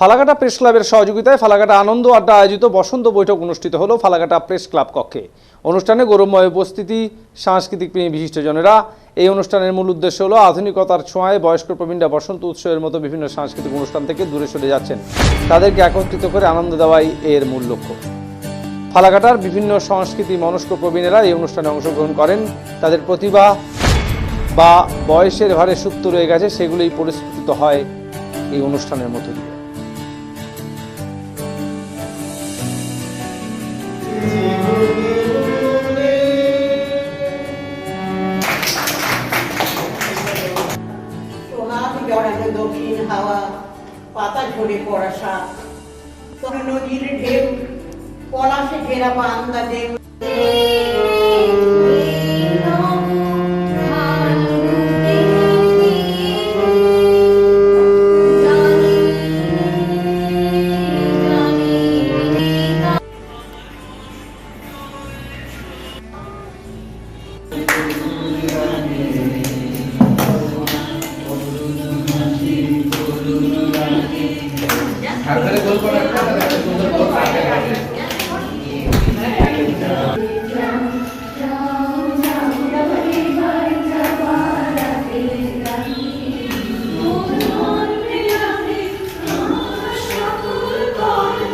Falakata press ক্লাবের সহযোগিতায় ফালাকাটা আনন্দ আড্ডা আয়োজিত বসন্ত বৈঠক অনুষ্ঠিত হলো ফালাকাটা প্রেস ক্লাব কক্ষে। অনুষ্ঠানে গৌরবময় উপস্থিতি, সাংস্কৃতিক প্রেমী বিশিষ্টজনেরা। এই অনুষ্ঠানের মূল উদ্দেশ্য হলো আধুনিকতার ছোঁয়ায় বয়স্ক প্রবীণরা বসন্ত উৎসবের মতো বিভিন্ন সাংস্কৃতিক অনুষ্ঠান থেকে দূরে সরে যাচ্ছেন। তাদেরকে একত্রিত করে আনন্দ দেওয়াই এর মূল লক্ষ্য। ফালাকাটার বিভিন্ন সংস্কৃতি মনস্ক প্রবীণেরা এই অনুষ্ঠানে অংশগ্রহণ করেন। তাদের প্রতিভা বা বয়সের ভারে সুপ্ত রয়ে গেছে, সেগুলোই পরিস্ফুটিত হয় এই অনুষ্ঠানের মধ্য দক্ষিণ হাওয়া পাতা ঝরে পড়া সাপ। তবে নদীর ঢেউ পলাশে ঘেরা বান্দা দেউ হাত ধরে গোল করা